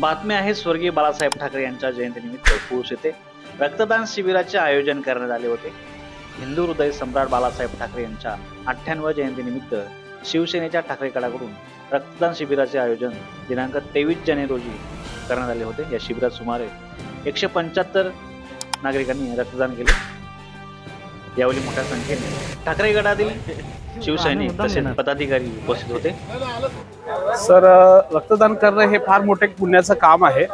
बातमी आहे स्वर्गीय बाळासाहेब ठाकरे यांच्या जयंतीनिमित्त. पुरुष येथे रक्तदान शिबिराचे आयोजन करण्यात आले होते. हिंदू हृदय सम्राट बाळासाहेब ठाकरे यांच्या अठ्ठ्याण्णव जयंतीनिमित्त शिवसेनेच्या ठाकरेकडाकडून रक्तदान शिबिराचे आयोजन दिनांक तेवीस जानेवारी रोजी करण्यात आले होते. या शिबिरात सुमारे एकशे पंच्याहत्तर नागरिकांनी रक्तदान केले. यावेळी मोठ्या संख्येने. ठाकरे गटातील शिवसैनिक तसेच पदाधिकारी उपस्थित होते. सर रक्तदान करणं हे फार मोठे पुण्याचं काम आहे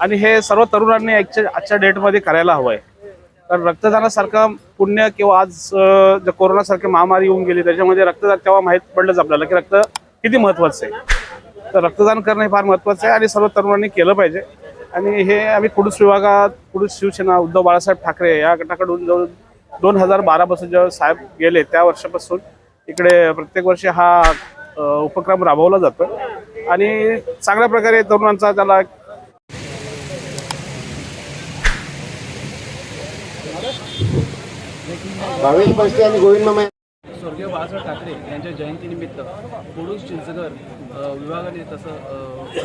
आणि हे सर्व तरुणांनी आजच्या आजच्या डेटमध्ये करायला हवं आहे कारण रक्तदानासारखं पुण्य किंवा आज अ, जे कोरोनासारखी महामारी येऊन गेली त्याच्यामध्ये रक्तदान तेव्हा माहीत पडलंच आपल्याला की रक्त किती महत्त्वाचं आहे. तर रक्तदान करणं हे फार महत्त्वाचं आहे आणि सर्व तरुणांनी केलं पाहिजे. आणि हे आम्ही कुडूस विभागात कुडूस शिवसेना उद्धव बाळासाहेब ठाकरे या गटाकडून जवळ दोन हजार बारापासून जेव्हा साहेब गेले त्या वर्षापासून इकडे प्रत्येक वर्षी हा उपक्रम राबवला जातो. आणि चांगल्या प्रकारे तरुणांचा त्याला भावेश आणि गोविंद स्वर्गीय बाळासाहेब ठाकरे यांच्या जयंतीनिमित्त पुरुष चिंचघर विभागाने तसं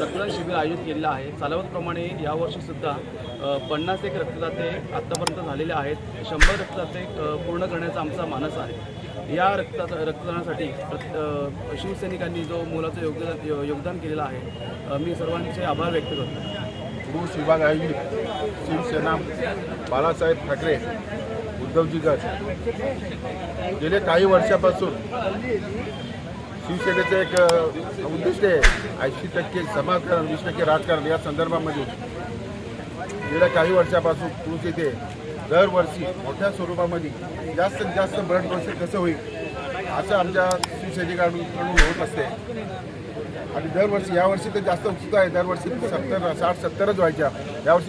रक्तदान शिबिर आयोजित केलेलं आहे. चालवतप्रमाणे यावर्षीसुद्धा पन्नास एक रक्तदाते आत्तापर्यंत झालेले आहेत. शंभर रक्तदाते पूर्ण करण्याचा आमचा मानस आहे. या रक्ता रक्तदानासाठी शिवसैनिकांनी जो मोलाचं योगदान योगदान केलेलं आहे मी सर्वांचे आभार व्यक्त करतो. पुरुष विभाग आयोजित शिवसेना बाळासाहेब ठाकरे उद्धवजी गट काही वर्षापासून शिवसेनेचं एक उद्दिष्ट आहे. ऐंशी टक्के समाजकारण वीस टक्के राजकारण या संदर्भामध्ये. गेल्या काही वर्षापासून पुरुष येथे दरवर्षी मोठ्या स्वरूपामध्ये जास्तीत जास्त ब्लड डोनेशन कसं होईल असं आमच्या शिवसैनिकांकडून होत असते. आणि दरवर्षी यावर्षी तर जास्त उत्सुकता आहे. दरवर्षी सत्तर साठ सत्तरच व्हायच्या. यावर्षी